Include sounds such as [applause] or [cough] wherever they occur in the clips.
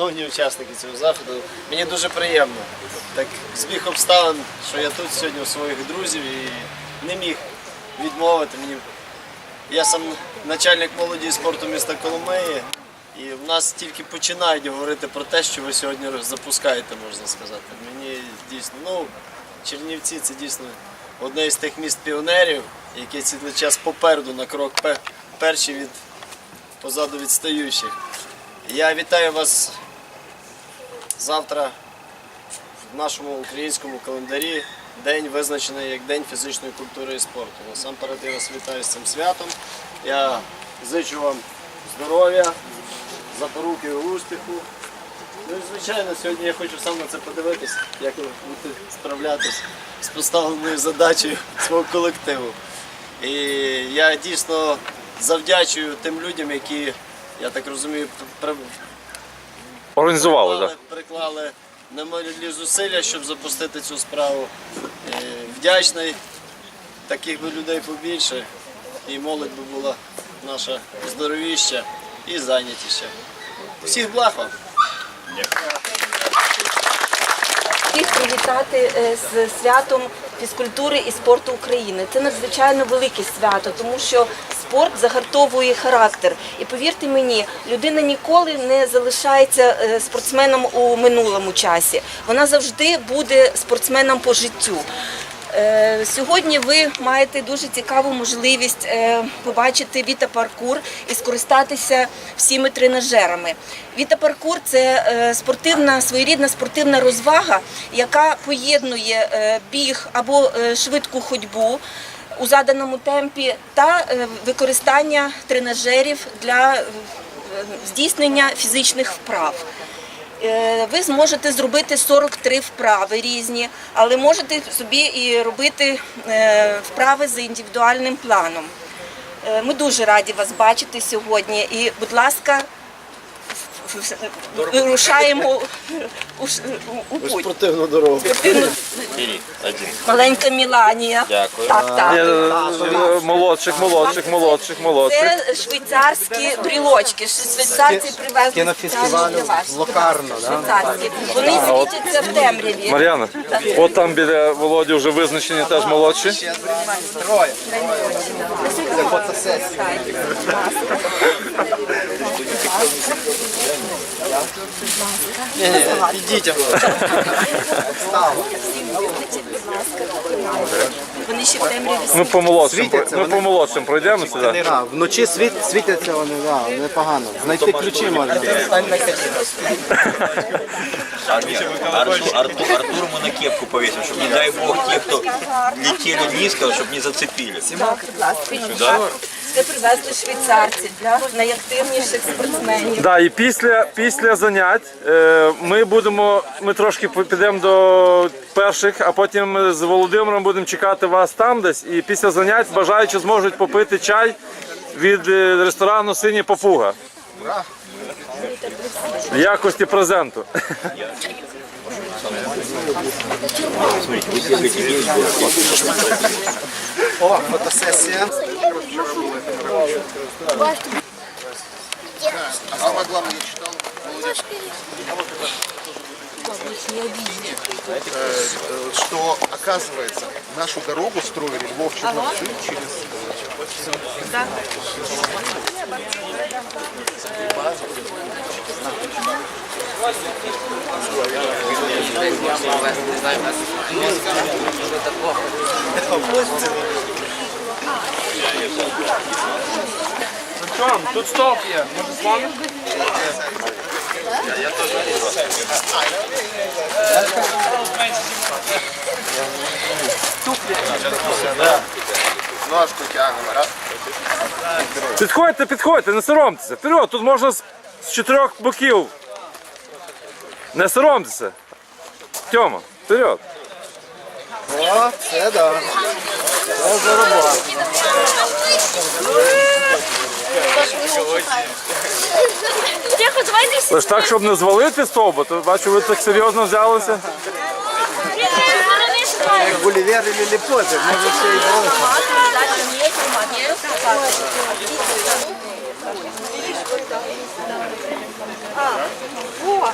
Шановні учасники цього заходу, мені дуже приємно. Так збіг обставин, що я тут сьогодні у своїх друзів і не міг відмовити мені. Я сам начальник молоді і спорту міста Коломиї, і в нас тільки починають говорити про те, що ви сьогодні запускаєте, можна сказати. Мені дійсно, ну, Чернівці це дійсно одне із тих міст піонерів, яке цілий час попереду на крок перші від позаду відстаючих. Я вітаю вас завтра в нашому українському календарі день визначений як День фізичної культури і спорту. Насамперед я вас вітаю з цим святом. Я зичу вам здоров'я, запоруки успіху. Ну і звичайно, сьогодні я хочу сам на це подивитись, як ви будете справлятись з поставленою задачею свого колективу. І я дійсно завдячую тим людям, які, я так розумію, Організували, так. приклали немалі зусилля, щоб запустити цю справу. Е, Вдячний, таких би людей побільше, і молодь би була наша здоровіща і зайнятіша. Всіх благ вам! Всіх привітати е, з святом фізкультури і спорту України. Це надзвичайно велике свято, тому що спорт загартовує характер. І повірте мені, людина ніколи не залишається е, спортсменом у минулому часі. Вона завжди буде спортсменом по життю. Е, Сьогодні ви маєте дуже цікаву можливість е, побачити віта-паркур і скористатися всіми тренажерами. Віта-паркур це е, спортивна, своєрідна спортивна розвага, яка поєднує біг або швидку ходьбу у заданому темпі та використання тренажерів для здійснення фізичних вправ. Е, Ви зможете зробити 43 вправи різні, але можете собі і робити е, вправи за індивідуальним планом. Е, Ми дуже раді вас бачити сьогодні. І, будь ласка, вирушаємо у, у, путь. Спортивну дорогу. Маленька Міланія. Дякую. Так, так. Е, е, Молодших, молодших, молодших, молодших. Це швейцарські брілочки. Швейцарці привезли Кінофестивалю Локарно, да? Швейцарські. Вони світяться в темряві. Мар'яна, от там біля Володі вже визначені теж молодші. Троє. Це фотосесія. Ідіть. Вони ще в темряві Ми по молодшим, Світяться ми вони. по молодшим пройдемо сюди. Да, вночі світ, світяться вони, да, непогано. Знайти ключі можна. Артур, Артур, Артуру мы на кепку повесим, чтобы, не дай бог, те, кто летели низко, чтобы не зацепили. Це привезли швейцарці для найактивніших спортсменів. Да, і після, після занять е, ми будемо, ми трошки підемо до перших, а потім з Володимиром будемо чекати вас там десь. І після занять бажаючи зможуть попити чай від е, ресторану Синя Папуга. В якості презенту. О, фотосесія. А самое главное, я читал, молодец, э, что, оказывается, нашу дорогу строили Львов Черновцы через... Тут стоп є. Може з вами? Ножку тягнем, раз. Підходьте, підходьте, не соромтеся. Вперед, тут можна з, з чотирьох боків. Не соромтеся. Тьома, вперед. О, це да. Це за Лиш так, щоб не звалити стовбу, то бачу, ви так серйозно взялися. Як Гулівер і Ліліпоти, може все і бронка. О.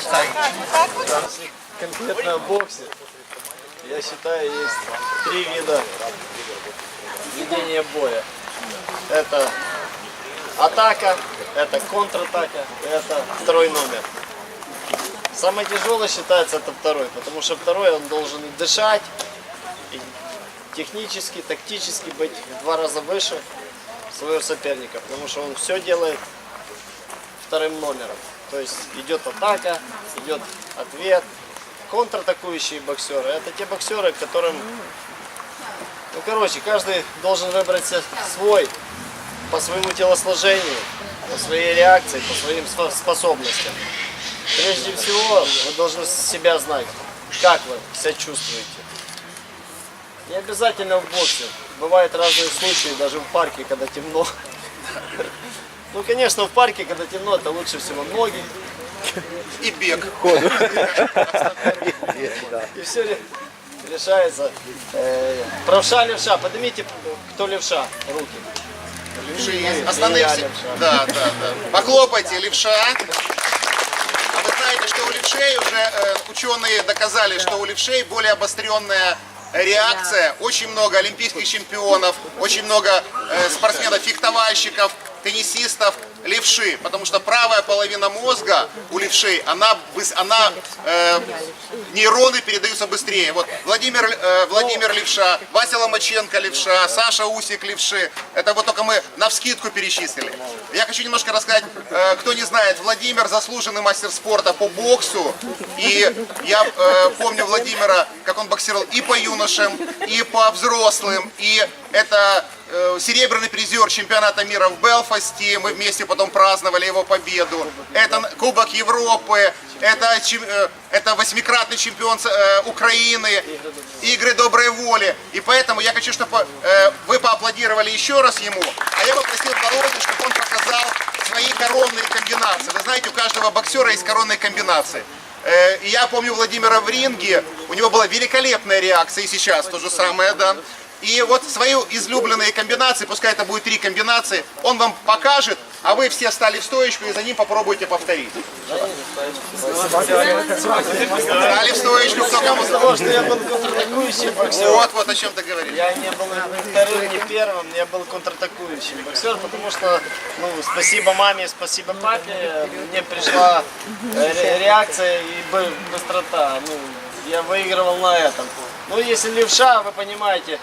ще й бронха. конкретно в боксе, я считаю, есть три вида ведения боя. Это атака, это контратака, это второй номер. Самый тяжелый считается это второй, потому что второй он должен дышать, и технически, тактически быть в два раза выше своего соперника, потому что он все делает вторым номером. То есть идет атака, идет ответ. Контратакующие боксеры – это те боксеры, которым, ну короче, каждый должен выбрать свой по своему телосложению, по своей реакции, по своим спо- способностям. Прежде всего, вы должны себя знать, как вы себя чувствуете. Не обязательно в боксе. Бывают разные случаи, даже в парке, когда темно. [laughs] Ну, конечно, в парке, когда темно, это лучше всего ноги. И бег. И все решается. Э, правша, левша. Поднимите, кто левша, руки. Левши есть. Основные все. Да, да, да. Похлопайте, левша. А вы знаете, что у левшей уже э, ученые доказали, что у левшей более обостренная реакция. Очень много олимпийских чемпионов, очень много э, спортсменов-фехтовальщиков, теннисистов левши, потому что правая половина мозга у левшей, она, она э, нейроны передаются быстрее. Вот Владимир, э, Владимир Левша, Вася Ломаченко Левша, Саша Усик Левши. Это вот только мы на вскидку перечислили. Я хочу немножко рассказать, э, кто не знает, Владимир заслуженный мастер спорта по боксу. И я э, помню Владимира, как он боксировал и по юношам, и по взрослым. И это серебряный призер чемпионата мира в Белфасте. Мы вместе потом праздновали его победу. Это Кубок Европы. Это, э, это восьмикратный чемпион э, Украины. Игры доброй воли. И поэтому я хочу, чтобы э, вы поаплодировали еще раз ему. А я попросил Володю, чтобы он показал свои коронные комбинации. Вы знаете, у каждого боксера есть коронные комбинации. Э, я помню Владимира в ринге, у него была великолепная реакция, и сейчас то же самое, да. И вот свои излюбленные комбинации, пускай это будет три комбинации, он вам покажет, а вы все стали в стоечку и за ним попробуйте повторить. Стали в стоечку, кто кому боксером. Вот, вот о чем ты говоришь. Я не был ни вторым, ни первым, я был контратакующим боксер, потому что, ну, спасибо маме, спасибо папе, мне пришла э, ре- реакция и бы- быстрота. Ну, я выигрывал на этом. Ну, если левша, вы понимаете,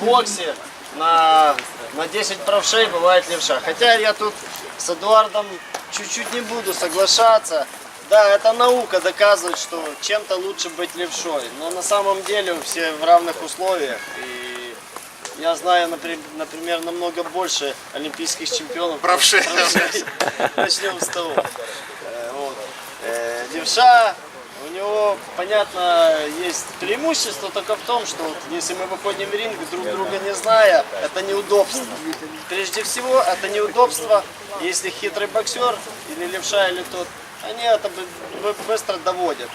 в боксе на, на 10 правшей бывает левша. Хотя я тут с Эдуардом чуть-чуть не буду соглашаться. Да, это наука доказывает, что чем-то лучше быть левшой. Но на самом деле все в равных условиях. И я знаю, напри- например, намного больше олимпийских чемпионов. Правшей. Начнем с того. Э, вот. Э, Левша, него, понятно, есть преимущество только в том, что вот если мы выходим в ринг, друг друга не зная, это неудобство. Прежде всего, это неудобство, если хитрый боксер или левша, или тот, они это бы- бы- быстро доводят.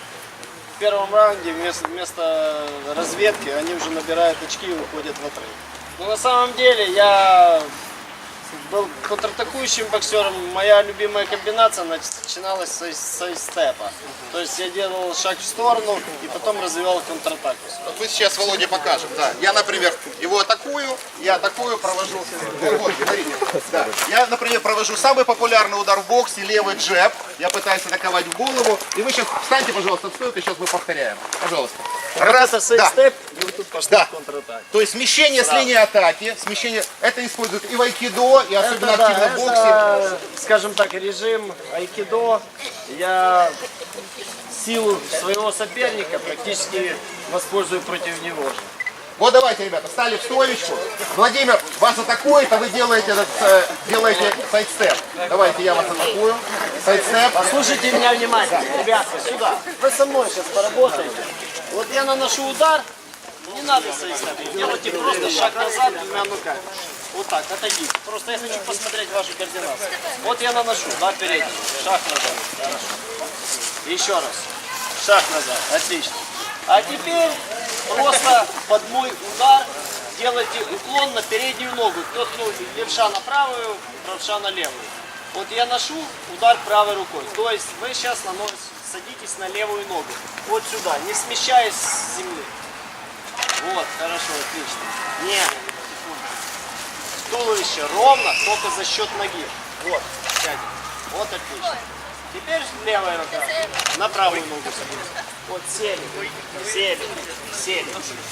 В первом раунде вместо, вместо разведки они уже набирают очки и уходят в отрыв. Но на самом деле я был контратакующим боксером. Моя любимая комбинация начиналась с сайстепа. То есть я делал шаг в сторону и потом развивал контратаку. Вот мы сейчас Володе покажем. Да. Я, например, его атакую, я атакую, провожу. Вот. Да. Я, например, провожу самый популярный удар в боксе, левый джеб. Я пытаюсь атаковать в голову. И вы сейчас встаньте, пожалуйста, в стойку, сейчас мы повторяем. Пожалуйста. Раз, это да. сайстеп, и вы тут пошли Да. в контратаку. То есть смещение с линии атаки, смещение, это используют и в айкидо, и особенно Это, да, активно в боксе. это, скажем так, режим айкидо. Я силу своего соперника практически воспользую против него же. Вот давайте, ребята, стали в стоечку. Владимир вас атакует, а вы делаете этот, э, делаете сайдстеп. Давайте я вас атакую. Сайдстеп. Послушайте меня внимательно, ребята, сюда. Вы со мной сейчас поработаете. Вот я наношу удар, не надо соистать. Делайте просто шаг назад двумя ногами. Вот так, отойдите. Просто я хочу посмотреть вашу координацию. Вот я наношу, два передних, шаг назад. Хорошо. Еще раз. Шаг назад, отлично. А теперь просто под мой удар делаете уклон на переднюю ногу. Ну, левша на правую, правша на левую. Вот я ношу удар правой рукой. То есть вы сейчас наносите, садитесь на левую ногу. Вот сюда, не смещаясь с земли. Вот, хорошо, отлично. Нет, туловище ровно, только за счет ноги. Вот, сядем. Вот отлично. Теперь левая рука на правую ногу садимся. Вот сели, сели, сели.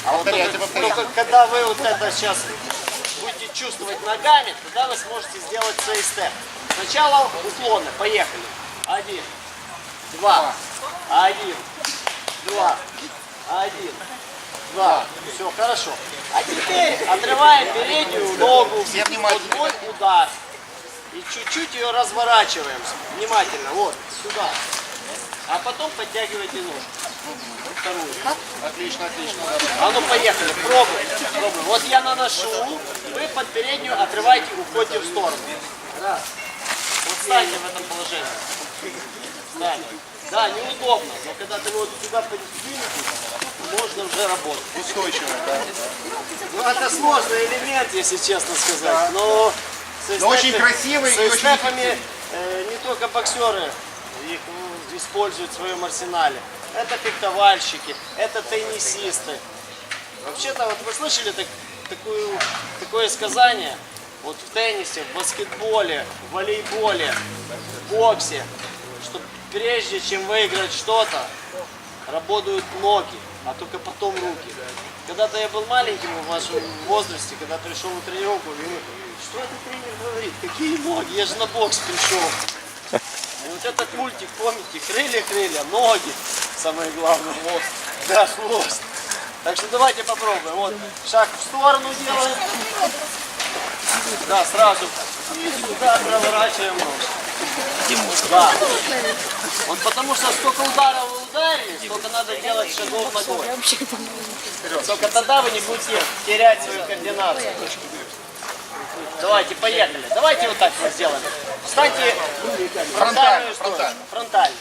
А вот только, только когда вы вот это сейчас будете чувствовать ногами, тогда вы сможете сделать свой степ. Сначала уклоны, поехали. Один, два, один, два, один, два. Все, хорошо. А теперь отрываем переднюю ногу. Все мой удар. И чуть-чуть ее разворачиваем. Внимательно. Вот, сюда. А потом подтягивайте ножку. Вторую. Отлично, отлично. А ну поехали, пробуй, пробуй. Вот я наношу, вы под переднюю отрываете, уходите в сторону. Раз. Вот встаньте в этом положении. Встаньте. Да, неудобно, но когда ты вот сюда подвинете, можно уже работать. Устойчиво, да. Ну это сложный элемент, если честно сказать. Но, со Но очень красивый и очень степами, э, не только боксеры их ну, используют в своем арсенале. Это фехтовальщики, это теннисисты. Вообще-то, вот вы слышали так- такую, такое сказание? Вот в теннисе, в баскетболе, в волейболе, в боксе, что прежде чем выиграть что-то, работают ноги, а только потом руки. Когда-то я был маленьким в вашем возрасте, когда пришел на тренировку, говорю, что этот тренер говорит, какие ноги, я же на бокс пришел. И [laughs] вот этот мультик, помните, крылья-крылья, ноги, самое главное, хвост. Да, хвост. Так что давайте попробуем. Вот, шаг в сторону делаем. Да, сразу. И сюда проворачиваем ногу. Да. Вот потому что сколько ударов вы ударили, столько надо делать шагов ногой. Только тогда вы не будете терять свою координацию. Давайте, поехали. Давайте вот так вот сделаем. Встаньте в фронтальную сторону. фронтально. Фронтально.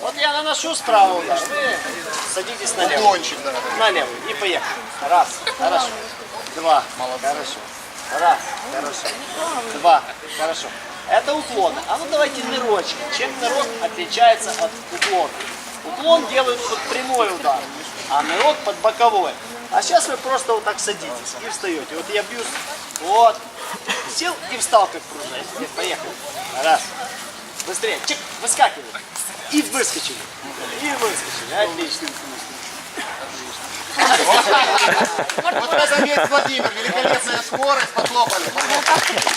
Вот я наношу справа удар, вы садитесь на левую. Уклончик, да. На левую. И поехали. Раз. Хорошо. Два. Хорошо. Раз. Хорошо. Два. Хорошо. Это уклоны. А ну давайте нырочки. Чем нырок отличается от уклона? Уклон делают под прямой удар, а нырок под боковой. А сейчас вы просто вот так садитесь и встаете. Вот я бью. Вот. Сел и встал как пружина. Теперь Поехали. Раз. Быстрее. Чик. Выскакивай. И выскочили. И выскочили. Отлично. Вот это весь Владимир, великолепная скорость, похлопали. похлопали.